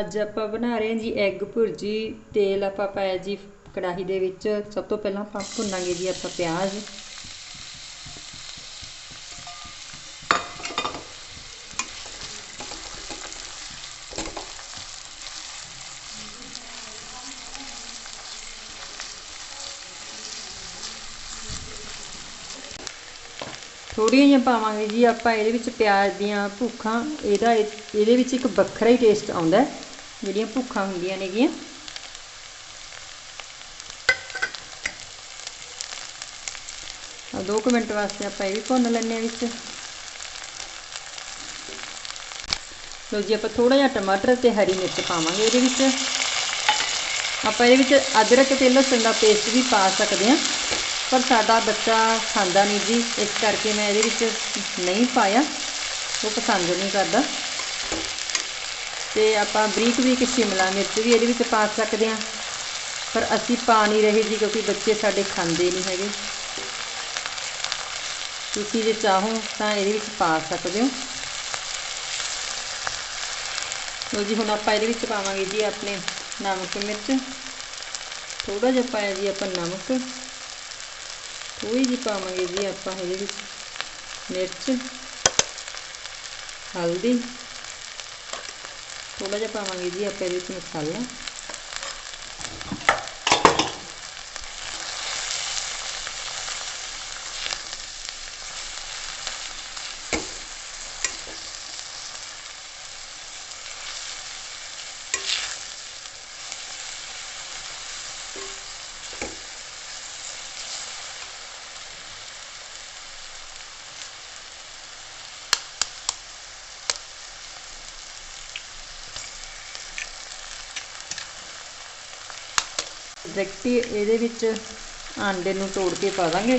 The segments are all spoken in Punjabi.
ਅੱਜ ਆਪਾਂ ਬਣਾ ਰਹੇ ਹਾਂ ਜੀ ਐਗ ਭੁਰਜੀ, ਤੇਲ ਆਪਾਂ ਪਾਇਆ ਜੀ ਕੜਾਹੀ ਦੇ ਵਿੱਚ। ਸਭ ਤੋਂ ਪਹਿਲਾਂ ਆਪਾਂ ਭੁੰਨਾਂਗੇ ਜੀ ਆਪਾਂ ਪਿਆਜ਼। ਥੋੜੀਆਂ ਜਿਹੀਆਂ ਪਾਵਾਂਗੇ ਜੀ ਆਪਾਂ, ਇਹਦੇ ਵਿੱਚ ਪਿਆਜ਼ ਦੀਆਂ ਭੁੱਖਾਂ, ਇਹਦਾ ਇਹਦੇ ਵਿੱਚ ਇੱਕ ਵੱਖਰਾ ਹੀ ਟੇਸਟ ਆਉਂਦਾ ਜਿਹੜੀਆਂ ਭੁੱਖਾਂ ਹੁੰਦੀਆਂ ਨੇਗੀਆਂ। ਆ 2 ਮਿੰਟ ਵਾਸਤੇ ਆਪਾਂ ਇਹ ਵੀ ਭੁੰਨ ਲੈਣੇ ਆ ਵਿੱਚ। ਲੋ ਜੀ, ਆਪਾਂ ਥੋੜਾ ਜਿਹਾ ਟਮਾਟਰ ਤੇ ਹਰੀ ਮਿਰਚ ਪਾਵਾਂਗੇ ਇਹਦੇ ਵਿੱਚ। ਆਪਾਂ ਇਹਦੇ ਵਿੱਚ ਅਦਰਕ ਤੇ ਲਸਣ ਦਾ ਪੇਸਟ ਵੀ ਪਾ ਸਕਦੇ ਹਾਂ। ਪਰ ਸਾਡਾ ਬੱਚਾ ਖਾਂਦਾ ਨਹੀਂ ਜੀ, ਇਸ ਕਰਕੇ ਮੈਂ ਇਹਦੇ ਵਿੱਚ ਨਹੀਂ ਪਾਇਆ। ਉਹ ਪਸੰਦ ਨਹੀਂ ਕਰਦਾ। ਤੇ ਆਪਾਂ ਬਰੀਕ ਬਰੀਕ ਸ਼ਿਮਲਾ ਮਿਰਚ ਵੀ ਇਹਦੇ ਵਿੱਚ ਪਾ ਸਕਦੇ ਹਾਂ। ਪਰ ਅਸੀਂ ਪਾ ਨਹੀਂ ਰਹੇ ਜੀ ਕਿਉਂਕਿ ਬੱਚੇ ਸਾਡੇ ਖਾਂਦੇ ਨਹੀਂ ਹੈਗੇ। ਤੁਸੀਂ ਜੇ ਚਾਹੋ ਤਾਂ ਇਹਦੇ ਵਿੱਚ ਪਾ ਸਕਦੇ ਹੋ। ਲੋ ਜੀ, ਹੁਣ ਆਪਾਂ ਇਹਦੇ ਵਿੱਚ ਪਾਵਾਂਗੇ ਜੀ ਆਪਣੇ ਨਮਕ ਮਿਰਚ। ਥੋੜਾ ਜਿਹਾ ਪਾਇਆ ਜੀ ਆਪਾਂ ਨਮਕ। ਥੋੜੀ ਜਿਹੀ ਪਾਵਾਂਗੇ ਜੀ ਆਪਾਂ ਇਹਦੇ ਵਿੱਚ ਮਿਰਚ, ਹਲਦੀ। ਥੋੜਾ ਜਿਹਾ ਪਾਵਾਂਗੇ ਜੀ ਆਪਾਂ ਇਹਦੇ ਵਿੱਚ ਮਸਾਲਾ ਡਾਇਰੈਕਟ ਇਹਦੇ ਵਿੱਚ ਆਂਡੇ ਨੂੰ ਤੋੜ ਕੇ ਪਾ ਦਾਂਗੇ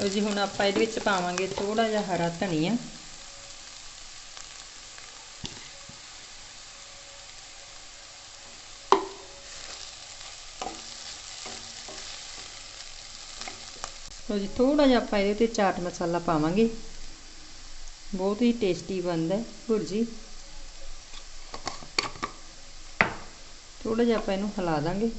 ਲੋ ਜੀ, ਹੁਣ ਆਪਾਂ ਇਹਦੇ ਵਿੱਚ ਪਾਵਾਂਗੇ ਥੋੜਾ ਜਿਹਾ ਹਰਾ ਧਨੀਆ। ਲੋ ਜੀ ਥੋੜਾ ਜਿਹਾ ਆਪਾਂ ਇਹਦੇ ਤੇ ਚਾਟ ਮਸਾਲਾ ਪਾਵਾਂਗੇ। ਬਹੁਤ ਹੀ ਟੇਸਟੀ ਬਣਦਾ ਹੈ ਭੁਰਜੀ ਥੋੜਾ ਜਿਹਾ ਆਪਾਂ ਇਹਨੂੰ ਹਿਲਾ ਦਾਂਗੇ।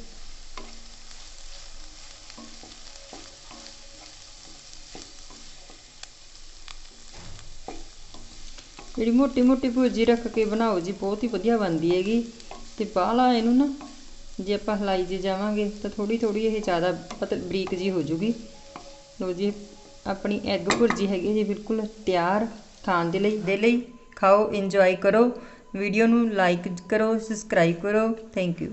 ਜਿਹੜੀ ਮੋਟੀ ਮੋਟੀ ਭੁਰਜੀ ਰੱਖ ਕੇ ਬਣਾਓ ਜੀ, ਬਹੁਤ ਹੀ ਵਧੀਆ ਬਣਦੀ ਹੈਗੀ। ਤੇ ਬਾਹਲਾ ਇਹਨੂੰ ਨਾ, ਜੇ ਆਪਾਂ ਹਲਾਈ ਜੇ ਜਾਵਾਂਗੇ, ਤਾਂ ਥੋੜੀ ਥੋੜੀ ਇਹ ਜ਼ਿਆਦਾ ਪਤ ਬਰੀਕ ਜੀ ਹੋ ਜੂਗੀ। ਲੋ ਜੀ, ਆਪਣੀ ਐਗ ਭੁਰਜੀ ਹੈਗੀ ਜੀ, ਬਿਲਕੁਲ ਤਿਆਰ ਖਾਣ ਦੇ ਲਈ। ਦੇ ਲਈ ਖਾਓ ਇੰਜੋਏ ਕਰੋ। ਵੀਡੀਓ ਨੂੰ ਲਾਈਕ ਕਰੋ ਸਬਸਕ੍ਰਾਈਬ ਕਰੋ। Thank you